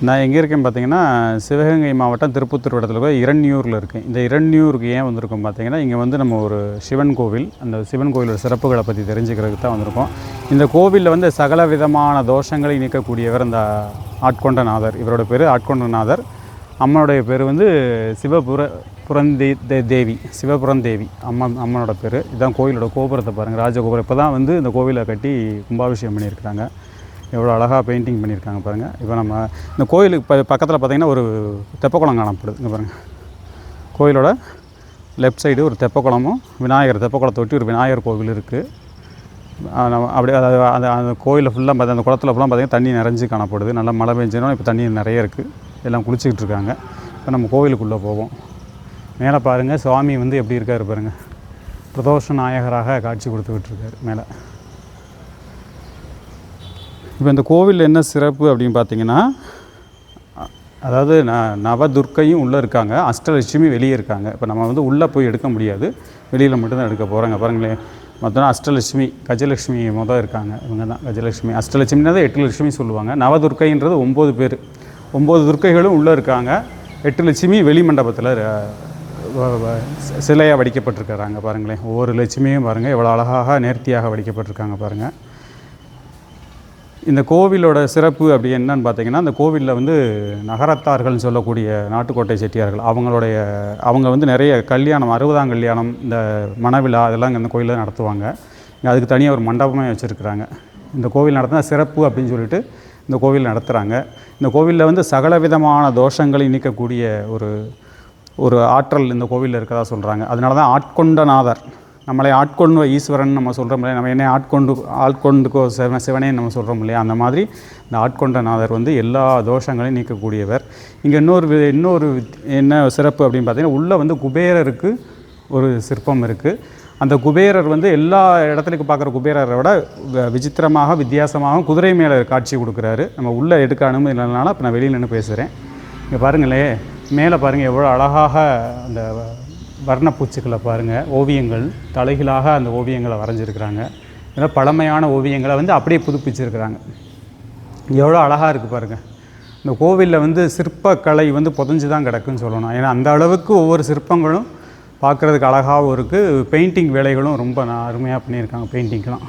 நான் எங்கே இருக்கேன் பார்த்தீங்கன்னா சிவகங்கை மாவட்டம் திருப்பத்தூர் இடத்துல போய் இரண்யூரில் இருக்கேன். இந்த இரண்யூருக்கு ஏன் வந்திருக்கோம் பார்த்தீங்கன்னா இங்கே வந்து நம்ம ஒரு சிவன் கோவில் அந்த சிவன் கோவிலோட சிறப்புகளை பற்றி தெரிஞ்சுக்கிறதுக்கு தான் வந்திருக்கோம். இந்த கோவிலில் வந்து சகல விதமான தோஷங்களை நீக்கக்கூடியவர் இந்த ஆட்கொண்டநாதர். இவரோட பேர் ஆட்கொண்டநாதர். அம்மனுடைய பேர் வந்து சிவபுர புரந்தே தே- தேவி சிவபுரந்தேவி. அம்மா அம்மனோட பேர். இதுதான் கோவிலோட கோபுரத்தை பாருங்கள் ராஜகோபுரம். இப்போ தான் வந்து இந்த கோவிலை கட்டி கும்பாபிஷேகம் பண்ணியிருக்கிறாங்க. எவ்வளோ அழகாக பெயிண்டிங் பண்ணியிருக்காங்க பாருங்கள் இப்போ நம்ம இந்த கோயிலுக்கு ப பக்கத்தில் பார்த்தீங்கன்னா ஒரு தெப்பக்குளம் காணப்படுது. இங்கே பாருங்கள் கோயிலோட லெஃப்ட் சைடு ஒரு தெப்பக்குளமும் விநாயகர் தெப்பக்குளத்தை ஒட்டி ஒரு விநாயகர் கோவில் இருக்குது நம்ம அப்படியே அது அந்த அந்த கோயிலில் ஃபுல்லாக பார்த்து அந்த குளத்துல ஃபுல்லாக பார்த்திங்கன்னா தண்ணி நிறைஞ்சு காணப்படுது. நல்லா மழை பெஞ்சோன்னா இப்போ தண்ணி நிறைய இருக்குது எல்லாம் குளிச்சிக்கிட்டு இருக்காங்க. இப்போ நம்ம கோவிலுக்குள்ளே போவோம். மேலே பாருங்கள் சுவாமி வந்து எப்படி இருக்கார் பாருங்கள் பிரதோஷ நாயகராக காட்சி கொடுத்துக்கிட்டு இருக்கார் மேலே. இப்போ இந்த கோவில் என்ன சிறப்பு அப்படின்னு பார்த்தீங்கன்னா அதாவது ந நவதுர்க்கையும் உள்ளே இருக்காங்க அஷ்டலட்சுமி வெளியே இருக்காங்க. இப்போ நம்ம வந்து உள்ளே போய் எடுக்க முடியாது. வெளியில் மட்டும்தான் எடுக்க போகிறாங்க பாருங்களேன். மொத்தம் அஷ்டலட்சுமி கஜலட்சுமி மொதல் இருக்காங்க. இவங்க தான் கஜலட்சுமி. அஷ்டலட்சுமினா தான் எட்டு லட்சுமி சொல்லுவாங்க. நவதுர்க்கைன்றது ஒம்பது பேர். ஒம்பது துர்க்கைகளும் உள்ளே இருக்காங்க. எட்டு லட்சுமி வெளி மண்டபத்தில் சிலையாக வடிக்கப்பட்டிருக்கிறாங்க பாருங்களேன். ஒவ்வொரு லட்சுமியும் பாருங்கள் எவ்வளோ அழகாக நேர்த்தியாக வடிக்கப்பட்டிருக்காங்க பாருங்கள் இந்த கோவிலோட சிறப்பு அப்படி என்னன்னு பார்த்தீங்கன்னா அந்த கோவிலில் வந்து நகரத்தார்கள்னு சொல்லக்கூடிய நாட்டுக்கோட்டை செட்டியார்கள் அவங்களுடைய அவங்க வந்து நிறைய கல்யாணம் அறுபதாம் கல்யாணம் இந்த மணவிழா அதெல்லாம் இங்கே இந்த கோயிலில் நடத்துவாங்க. அதுக்கு தனியாக ஒரு மண்டபமே வச்சுருக்குறாங்க. இந்த கோவில் நடத்தினா சிறப்பு அப்படின்னு சொல்லிட்டு இந்த கோவில் நடத்துகிறாங்க இந்த கோவிலில் வந்து சகல விதமான தோஷங்களை நீக்கக்கூடிய ஒரு ஒரு ஆற்றல் இந்த கோவிலில் இருக்கிறதா சொல்கிறாங்க அதனால தான் ஆட்கொண்டநாதர் நம்மளை ஆட்கொண்டு ஈஸ்வரன் நம்ம சொல்கிறோம் இல்லையா? நம்ம என்ன ஆட்கொண்டு ஆட்கொண்டுக்கோ சிவ சிவனே நம்ம சொல்கிறோம் இல்லையா? அந்த மாதிரி இந்த ஆட்கொண்டநாதர் வந்து எல்லா தோஷங்களையும் நீக்கக்கூடியவர். இங்கே இன்னொரு வி- இன்னொரு என்ன சிறப்பு அப்படின்னு பார்த்தீங்கன்னா உள்ளே வந்து குபேரருக்கு ஒரு சிற்பம் இருக்குது அந்த குபேரர் வந்து எல்லா இடத்துலையும் பார்க்குற குபேரரை விட விசித்திரமாக வித்தியாசமாக குதிரை மேலே காட்சி கொடுக்குறாரு. நம்ம உள்ளே எடுக்க அனுமதி இல்லைனால இப்போ நான் வெளியில் நின்று பேசுகிறேன் இங்கே பாருங்களேன் மேலே பாருங்கள் எவ்வளோ அழகாக அந்த வர்ணப்பூச்சுக்களை பாருங்கள் ஓவியங்கள் தலைகீழாக அந்த ஓவியங்களை வரைஞ்சிருக்கிறாங்க. இதெல்லாம் பழமையான ஓவியங்களை வந்து அப்படியே புதுப்பிச்சிருக்கிறாங்க. எவ்வளோ அழகாக இருக்குது பாருங்கள் இந்த கோவிலில் வந்து சிற்பக்கலை வந்து புதஞ்சு தான் கிடக்குன்னு சொல்லணும். ஏன்னா அந்த அளவுக்கு ஒவ்வொரு சிற்பங்களும் பார்க்குறதுக்கு அழகாகவும் இருக்குது பெயிண்டிங் வேலைகளும் ரொம்ப அருமையாக பண்ணியிருக்காங்க பெயிண்டிங்லாம்.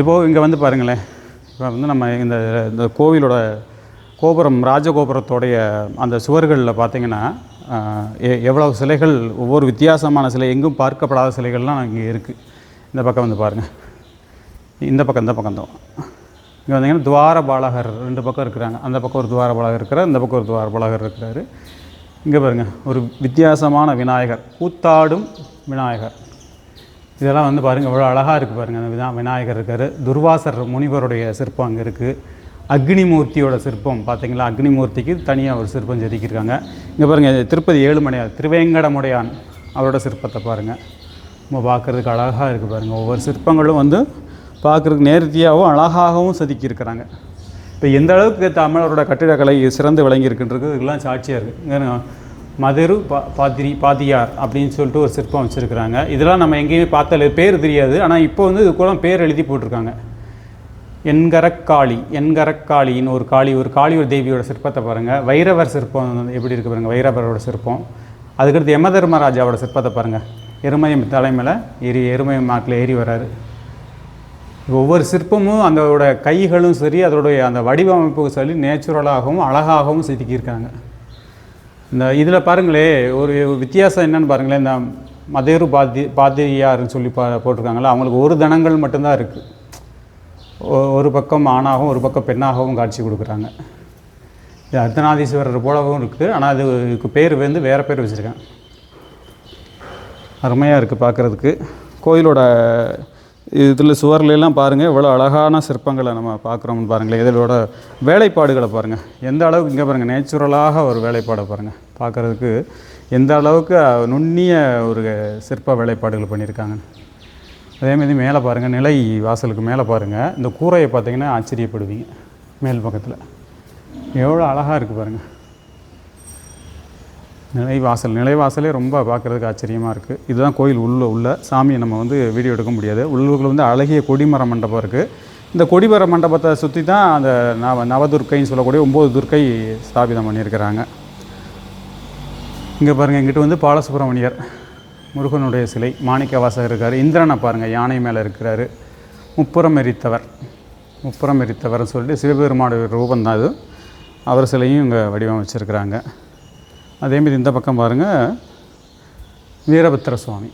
இப்போது இங்கே வந்து பாருங்களேன். இப்போ வந்து நம்ம இந்த இந்த கோவிலோட கோபுரம் ராஜகோபுரத்தோடைய அந்த சுவர்களில் பார்த்தீங்கன்னா எ- எவ்வளவு சிலைகள் ஒவ்வொரு வித்தியாசமான சிலை எங்கும் பார்க்கப்படாத சிலைகள்லாம் இங்கே இருக்குது இந்த பக்கம் வந்து பாருங்கள் இந்த பக்கம் இந்த பக்கம் தான். இங்கே வந்தீங்கன்னா துவார பாலகர் ரெண்டு பக்கம் இருக்கிறாங்க. அந்த பக்கம் ஒரு துவார பாலகர் இருக்கிறார் இந்த பக்கம் ஒரு துவார பாலகர் இங்கே பாருங்கள் ஒரு வித்தியாசமான விநாயகர் கூத்தாடும் விநாயகர். இதெல்லாம் வந்து பாருங்கள் எவ்வளோ அழகாக இருக்குது பாருங்கள் அந்த வினா விநாயகர் இருக்கார். துர்வாசர் முனிவருடைய சிற்பம் அங்கே இருக்குது அக்னிமூர்த்தியோட சிற்பம் பார்த்தீங்களா? அக்னிமூர்த்திக்கு தனியாக ஒரு சிற்பம் செதுக்கியிருக்காங்க. இங்கே பாருங்கள் திருப்பதி ஏழுமலையார் திருவேங்கடமுடையான் அவரோட சிற்பத்தை பாருங்கள் நம்ம பார்க்குறதுக்கு அழகாக இருக்குது பாருங்கள் ஒவ்வொரு சிற்பங்களும் வந்து பார்க்குறதுக்கு நேர்த்தியாகவும் அழகாகவும் செதுக்கியிருக்கிறாங்க. இப்போ எந்த அளவுக்கு தமிழரோட கட்டிடக்கலை சிறந்து விளங்கியிருக்குன்றது இதெல்லாம் சாட்சியாக இருக்குது மதுரு பா பாத்திரி பாத்தியார் அப்படின்னு சொல்லிட்டு ஒரு சிற்பம் வச்சுருக்கிறாங்க. இதெல்லாம் நம்ம எங்கேயுமே பார்த்தல பேர் தெரியாது. ஆனால் இப்போ வந்து இது கூட பேர் எழுதி போட்டிருக்காங்க. என்கரக்காளி என்கரக்காளின்னு ஒரு காளி ஒரு காளி ஒரு தேவியோட சிற்பத்தை பாருங்கள் வைரவர் சிற்பம் வந்து எப்படி இருக்குது பாருங்கள் வைரவரோட சிற்பம். அதுக்கடுத்து யமதர்மராஜாவோட சிற்பத்தை பாருங்கள் எருமை தலைமையில் ஏறி எருமை மாட்டில் ஏறி வர்றாரு ஒவ்வொரு சிற்பமும் அதோட கைகளும் சரி அதோடைய அந்த வடிவமைப்பும் சரி நேச்சுரலாகவும் அழகாகவும் செதுக்கியிருக்காங்க. இந்த இதில் பாருங்களே ஒரு வித்தியாசம் என்னென்னு பாருங்களேன். இந்த மதேரு பாதி பாதிரியார்னு சொல்லி பா போட்டிருக்காங்களா அவங்களுக்கு ஒரு தனங்கள் மட்டும்தான் இருக்குது ஒரு பக்கம் ஆணாகவும் ஒரு பக்கம் பெண்ணாகவும் காட்சி கொடுக்குறாங்க. இது அர்த்தநாதீஸ்வரர் போலவும் இருக்குது ஆனால் அது இதுக்கு பேர் வந்து வேறு பேர் வச்சுருக்கேன். அருமையாக இருக்குது பார்க்குறதுக்கு கோயிலோட இதில் சுவர்லாம் பாருங்கள் எவ்வளோ அழகான சிற்பங்களை நம்ம பார்க்குறோம்னு பாருங்களேன் இதோட வேலைப்பாடுகளை பாருங்கள் எந்த அளவுக்கு இங்கே பாருங்கள் நேச்சுரலாக ஒரு வேலைப்பாடை பாருங்கள் பார்க்குறதுக்கு எந்த அளவுக்கு நுண்ணிய ஒரு சிற்ப வேலைப்பாடுகள் பண்ணியிருக்காங்க அதேமாதிரி மேலே பாருங்கள் நிலை வாசலுக்கு மேலே பாருங்கள் இந்த கூரையை பார்த்தீங்கன்னா ஆச்சரியப்படுவீங்க மேல் பக்கத்தில். எவ்வளோ அழகாக இருக்குது பாருங்கள் நிலைவாசல் நிலைவாசலே ரொம்ப பார்க்குறதுக்கு ஆச்சரியமாக இருக்குது இதுதான் கோயில் உள்ள உள்ள. சாமியை நம்ம வந்து வீடியோ எடுக்க முடியாது. உள்ளூரில் வந்து அழகிய கொடிமர மண்டபம் இருக்குது இந்த கொடிமர மண்டபத்தை சுற்றி தான் அந்த நவ நவதுர்க்கைன்னு சொல்லக்கூடிய ஒம்பது துர்க்கை ஸ்தாபிதம் பண்ணியிருக்கிறாங்க. இங்கே பாருங்கள் எங்கிட்ட வந்து பாலசுப்ரமணியர். முருகனுடைய சிலை மாணிக்க வாசகர் இருக்கார். இந்திரனை பாருங்கள் யானை மேலே இருக்கிறாரு. முப்புறம் எரித்தவர். முப்புறம் எரித்தவர்னு சொல்லிட்டு சிவபெருமானுடைய ரூபம் தான் இது அவர் சிலையும் இங்கே வடிவமைச்சிருக்கிறாங்க. அதேமாரி இந்த பக்கம் பாருங்கள் வீரபத்திர சுவாமி.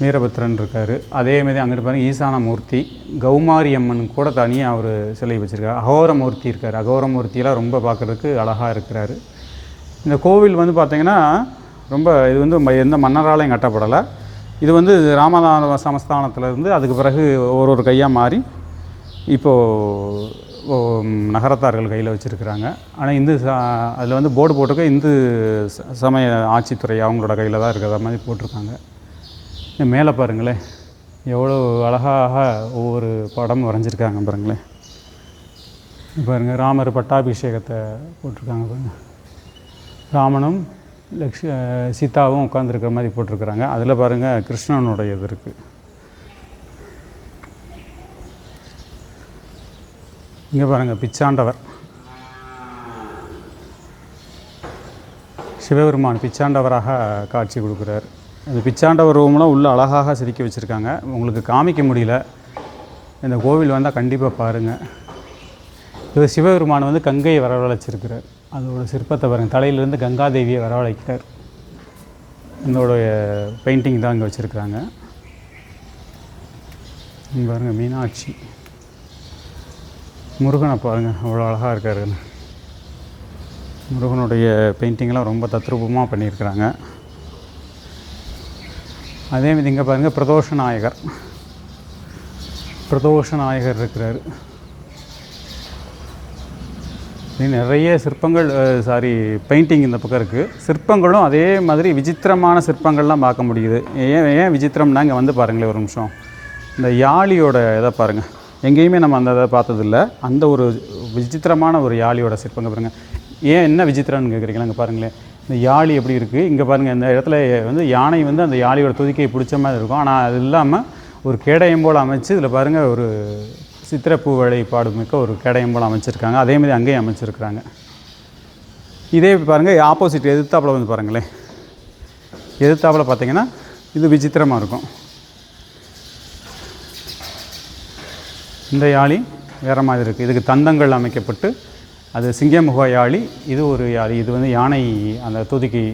வீரபத்ரன் இருக்கார். அதேமாரி அங்கிட்டு பாருங்கள் ஈசானமூர்த்தி. கௌமாரி அம்மன் கூட தனியாக அவர் சிலை வச்சுருக்காரு. அகோரமூர்த்தி இருக்கார். அகோரமூர்த்தியெலாம் ரொம்ப பார்க்குறதுக்கு அழகாக இருக்கிறாரு. இந்த கோவில் வந்து பார்த்திங்கன்னா ரொம்ப இது வந்து ம- எந்த மன்னராலையும் கட்டப்படலை. இது வந்து ராமநாத சமஸ்தானத்திலேருந்து அதுக்கு பிறகு ஒரு ஒரு கையாக மாறி இப்போது நகரத்தார்கள் கையில் வச்சுருக்கிறாங்க. ஆனால் இந்து அதில் வந்து போர்டு போட்டிருக்க இந்து ச- சமய ஆட்சித்துறை அவங்களோட கையில் தான் இருக்கிற மாதிரி போட்டிருக்காங்க. மேலே பாருங்களேன். எவ்வளோ அழகாக ஒவ்வொரு படமும் வரைஞ்சிருக்காங்க பாருங்களேன். பாருங்கள் ராமர் பட்டாபிஷேகத்தை போட்டிருக்காங்க பாருங்கள் ராமனும் லக்ஷ சீதாவும் உட்காந்துருக்கிற மாதிரி போட்டிருக்கிறாங்க. அதில் பாருங்கள் கிருஷ்ணனுடைய இது இருக்குது இங்கே பாருங்கள் பிச்சாண்டவர். சிவபெருமான் பிச்சாண்டவராக காட்சி கொடுக்குறார். அந்த பிச்சாண்டவர் ரூம்லாம் உள்ளே அழகாக செதுக்கி வச்சுருக்காங்க. உங்களுக்கு காமிக்க முடியல. இந்த கோவில் வந்தால் கண்டிப்பாக பாருங்கள் இவர் சிவபெருமான் வந்து கங்கையை வரவழைச்சிருக்கிறார். அதோட சிற்பத்தை பாருங்கள் தலையிலேருந்து கங்காதேவியை வரவழைக்கிறார். இதோடைய பெயிண்டிங் தான் இங்கே வச்சுருக்குறாங்க. இங்கே பாருங்கள் மீனாட்சி. முருகனை பாருங்கள் அவ்வளோ அழகாக இருக்கார். முருகனுடைய பெயிண்டிங்லாம் ரொம்ப தத்ரூபமாக பண்ணியிருக்கிறாங்க. அதேமாதிரி இங்கே பாருங்கள் பிரதோஷ நாயகர் பிரதோஷ நாயகர் இருக்கிறாரு. நிறைய சிற்பங்கள் சாரி பெயிண்டிங் இந்த பக்கம் இருக்குது சிற்பங்களும் அதே மாதிரி விசித்திரமான சிற்பங்கள்லாம் பார்க்க முடியுது. ஏன் ஏன் விசித்திரம்னா இங்கே வந்து பாருங்களேன் ஒரு நிமிஷம். இந்த யாழியோட இதை பாருங்கள் எங்கேயுமே நம்ம அந்த இதை பார்த்ததில்ல. அந்த ஒரு விசித்திரமான ஒரு யாழியோட சிற்பங்க பாருங்கள் ஏன் என்ன விசித்திரம்னு கேட்குறீங்களா பாருங்களேன். இந்த யாழி எப்படி இருக்குது இங்கே பாருங்கள் இந்த இடத்துல வந்து யானை வந்து அந்த யாழியோட துதிக்கையை பிடிச்ச மாதிரி இருக்கும். ஆனால் அது இல்லாமல் ஒரு கேடயம் போல் அமைச்சு இதில் பாருங்கள் ஒரு சித்திரப்பூ வேலைப்பாடு மிக்க ஒரு கடையம்போல் அமைச்சிருக்காங்க. அதேமாதிரி அங்கேயும் அமைச்சிருக்கிறாங்க. இதே பாருங்கள் ஆப்போசிட் எதிர்த்தாப்பில் வந்து பாருங்களேன். எதிர்த்தாப்பில் பார்த்தீங்கன்னா இது விசித்திரமாக இருக்கும். இந்த யாழி வேறு மாதிரி இருக்குது இதுக்கு தந்தங்கள் அமைக்கப்பட்டு அது சிங்கமுக யாழி இது ஒரு யாழி. இது வந்து யானை அந்த துதிக்கை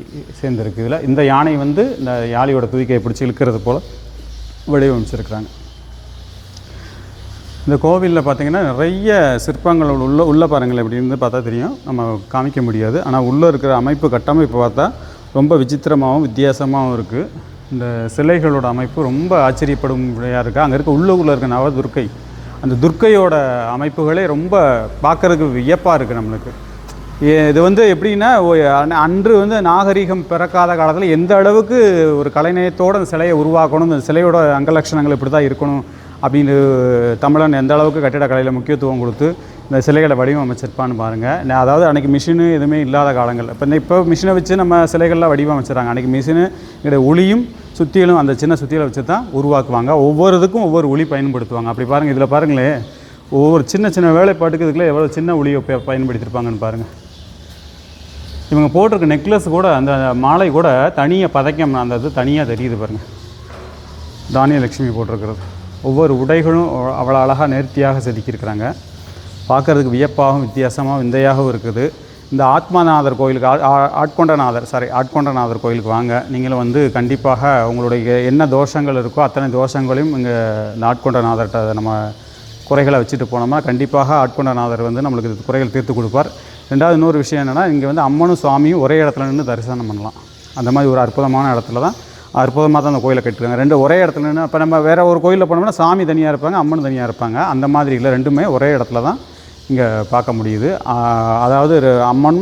சேர்ந்துருக்கு. இதில் இந்த யானை வந்து இந்த யாழியோட துதிக்கையை பிடிச்சி இழுக்கிறது போல் வடிவமைச்சிருக்கிறாங்க. இந்த கோவிலில் பார்த்திங்கன்னா நிறைய சிற்பங்கள் உள்ள உள்ளே பாருங்கள் அப்படின்னு பார்த்தா தெரியும். நம்ம காமிக்க முடியாது. ஆனால் உள்ளே இருக்கிற அமைப்பு கட்டமைப்பு பார்த்தா ரொம்ப விசித்திரமாகவும் வித்தியாசமாகவும் இருக்குது இந்த சிலைகளோட அமைப்பு ரொம்ப ஆச்சரியப்படும்படியாக இருக்குது அங்கே இருக்க உள்ளூரில் இருக்க நவ துர்க்கை அந்த துர்க்கையோட அமைப்புகளே ரொம்ப பார்க்கறதுக்கு வியப்பாக இருக்குது நம்மளுக்கு. ஏ- இது வந்து எப்படின்னா அன்று வந்து நாகரிகம் பிறக்காத காலத்தில் எந்த அளவுக்கு ஒரு கலைநயத்தோடு அந்த சிலையை உருவாக்கணும் அந்த சிலையோட அங்கலட்சணங்கள் இப்படி தான் இருக்கணும் அப்படின்னு தமிழன் எந்த அளவுக்கு கட்டிடக்கலையில் முக்கியத்துவம் கொடுத்து இந்த சிலைகளை வடிவமைச்சிருப்பான்னு பாருங்கள் நான் அதாவது அன்றைக்கி மிஷினு எதுவுமே இல்லாத காலங்கள் இப்போ இந்த இப்போ மிஷினை வச்சு நம்ம சிலைகள்லாம் வடிவமைச்சிடறாங்க. அன்றைக்கி மிஷினு இங்கே ஒளியும் சுத்தியலும் அந்த சின்ன சுத்தியலை வச்சு தான் உருவாக்குவாங்க. ஒவ்வொரு இதுக்கும் ஒவ்வொரு ஒளி பயன்படுத்துவாங்க. அப்படி பாருங்கள் இதில் பாருங்களேன் ஒவ்வொரு சின்ன சின்ன வேலைப்பாட்டுக்கு இதுக்குள்ள எவ்வளோ சின்ன ஒளியை ப- பயன்படுத்தியிருப்பாங்கன்னு பாருங்கள் இவங்க போட்டிருக்க நெக்லஸ் கூட அந்த மாலை கூட தனியாக பதைக்கம். அந்த இது தனியாக தெரியுது பாருங்கள் தானியலட்சுமி போட்டிருக்கிறது. ஒவ்வொரு உடைகளும் அவ்வளோ அழகாக நேர்த்தியாக செதுக்கியிருக்கிறாங்க. பார்க்கறதுக்கு வியப்பாகவும் வித்தியாசமாகவும் விந்தையாகவும் இருக்குது. இந்த ஆத்மநாதர் கோயிலுக்கு ஆட்கொண்டநாதர் சாரி ஆட்கொண்டநாதர் கோயிலுக்கு வாங்க. நீங்களும் வந்து கண்டிப்பாக உங்களுடைய என்ன தோஷங்கள் இருக்கோ அத்தனை தோஷங்களையும் இங்கே இந்த ஆட்கொண்டநாதர்கிட்ட நம்ம குறைகளை வச்சுட்டு போனோம்னா கண்டிப்பாக ஆட்கொண்டநாதர் வந்து நம்மளுக்கு இது குறைகள் தீர்த்து கொடுப்பார். ரெண்டாவது இன்னொரு விஷயம் என்னென்னா இங்கே வந்து அம்மனும் சுவாமியும் ஒரே இடத்துல நின்று தரிசனம் பண்ணலாம். அந்த மாதிரி ஒரு அற்புதமான இடத்துல தான் அற்புதமாக தான் அந்த கோயிலை கட்டிருக்காங்க ரெண்டு ஒரே இடத்துல நின்று இப்போ நம்ம வேறு ஒரு கோயிலில் போனோம்னா சாமி தனியாக இருப்பாங்க அம்மன் தனியாக இருப்பாங்க. அந்த மாதிரி இல்லை ரெண்டுமே ஒரே இடத்துல தான் இங்கே பார்க்க முடியுது. அதாவது ஒரு அம்மன்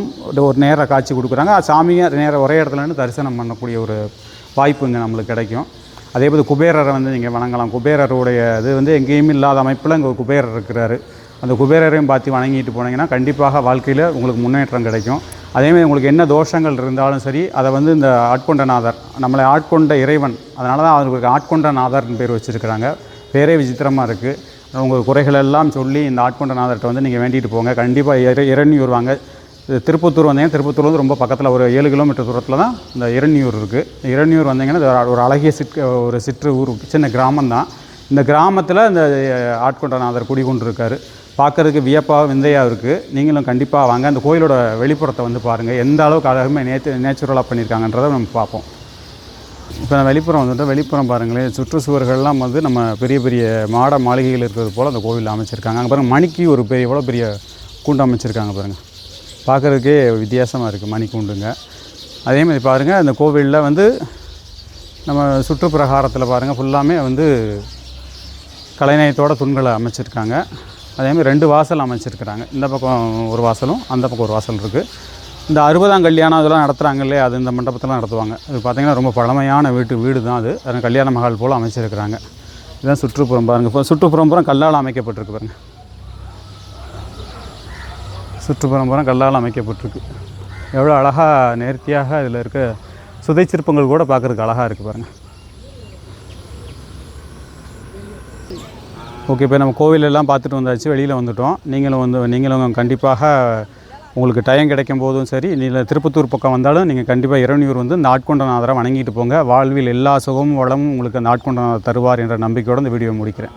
ஒரு நேர காட்சி கொடுக்குறாங்க. சாமியை நேராக ஒரே இடத்துல நின்று தரிசனம் பண்ணக்கூடிய ஒரு வாய்ப்பு இங்கே நம்மளுக்கு கிடைக்கும். அதே போல் குபேரரை வந்து நீங்கள் வணங்கலாம். குபேரருடைய இது வந்து எங்கேயுமே இல்லாத அமைப்பில் இங்கே ஒரு குபேரர் இருக்கிறாரு. அந்த குபேரரையும் பார்த்து வணங்கிட்டு போனீங்கன்னா கண்டிப்பாக வாழ்க்கையில் உங்களுக்கு முன்னேற்றம் கிடைக்கும். அதேமாதிரி உங்களுக்கு என்ன தோஷங்கள் இருந்தாலும் சரி அதை வந்து இந்த ஆட்கொண்டநாதர் நம்மளை ஆட்கொண்ட இறைவன் அதனால தான் அவங்களுக்கு ஆட்கொண்டநாதர்னு பேர் வச்சுருக்கிறாங்க. பேரே விசித்திரமாக இருக்குது உங்கள் குறைகள் எல்லாம் சொல்லி இந்த ஆட்கொண்டநாதர்கிட்ட வந்து நீங்கள் வேண்டிட்டு போங்க. கண்டிப்பாக இற இரணியூர் வாங்க திருப்பத்தூர் வந்தீங்கன்னா திருப்பத்தூர் வந்து ரொம்ப பக்கத்தில் ஒரு ஏழு கிலோமீட்டர் தூரத்தில் தான் இந்த இரணியூர் இருக்குது இரணியூர் வந்தீங்கன்னா ஒரு அழகிய சிற்று ஒரு சிற்று ஊர் சின்ன கிராமம் தான் இந்த கிராமத்தில் இந்த ஆட்கொண்டநாதர் குடிகொண்டிருக்காரு. பார்க்குறதுக்கு வியப்பாக விந்தையாக இருக்குது நீங்களும் கண்டிப்பாக வாங்க. அந்த கோயிலோட வெளிப்புறத்தை வந்து பாருங்கள் எந்த அளவுக்கு அழகுமே நேச்சு நேச்சுரலாக பண்ணியிருக்காங்கன்றதை நம்ம பார்ப்போம். இப்போ நான் வெளிப்புறம் வந்துட்டு வெளிப்புறம் பாருங்களேன். சுற்றுச்சுவர்கள்லாம் வந்து நம்ம பெரிய பெரிய மாட மாளிகைகள் இருக்கிறது போல் அந்த கோவிலில் அமைச்சிருக்காங்க. அங்கே பாருங்கள் மணிக்கு ஒரு பெரிய எவ்வளோ பெரிய கூண்டு அமைச்சிருக்காங்க பாருங்கள் பார்க்குறதுக்கே வித்தியாசமாக இருக்குது மணி கூண்டுங்க அதே மாதிரி பாருங்கள் அந்த கோவிலில் வந்து நம்ம சுற்றுப்பிரகாரத்தில் பாருங்கள் ஃபுல்லாமே வந்து கலைநயத்தோட தூண்களை அமைச்சிருக்காங்க. அதேமாதிரி ரெண்டு வாசல் அமைச்சிருக்கிறாங்க. இந்த பக்கம் ஒரு வாசலும் அந்த பக்கம் ஒரு வாசல் இருக்குது இந்த அறுபதாம் கல்யாணம் இதெல்லாம் நடத்துகிறாங்க இல்லையா? அது இந்த மண்டபத்தில் நடத்துவாங்க. அது பார்த்திங்கன்னா ரொம்ப பழமையான வீட்டு வீடு தான் அது. அதனால் கல்யாண மகால் போல் அமைச்சிருக்கிறாங்க. இதுதான் சுற்றுப்புறம் பாருங்கள் இப்போ சுற்றுப்புறம் புறம் கல்லால் அமைக்கப்பட்டிருக்கு பாருங்கள் சுற்றுப்புறம் புறம் கல்லால் அமைக்கப்பட்டிருக்கு. எவ்வளோ அழகாக நேர்த்தியாக இதில் இருக்க சுதை சிற்பங்கள் கூட பார்க்குறதுக்கு அழகாக இருக்குது பாருங்கள் ஓகே இப்போ நம்ம கோவிலெல்லாம் பார்த்துட்டு வந்தாச்சு வெளியில் வந்துட்டோம். நீங்களும் வந்து நீங்களும் கண்டிப்பாக உங்களுக்கு டைம் கிடைக்கும் போதும் சரி நீங்கள் திருப்பத்தூர் பக்கம் வந்தாலும் நீங்கள் கண்டிப்பாக இரணியூர் வந்து நாட்கொண்டநாதரை வணங்கிட்டு போங்க. வாழ்வில் எல்லா சுகமும் வளமும் உங்களுக்கு நாட்கொண்டநாதர் தருவார் என்ற நம்பிக்கையோடு இந்த வீடியோ முடிக்கிறேன்.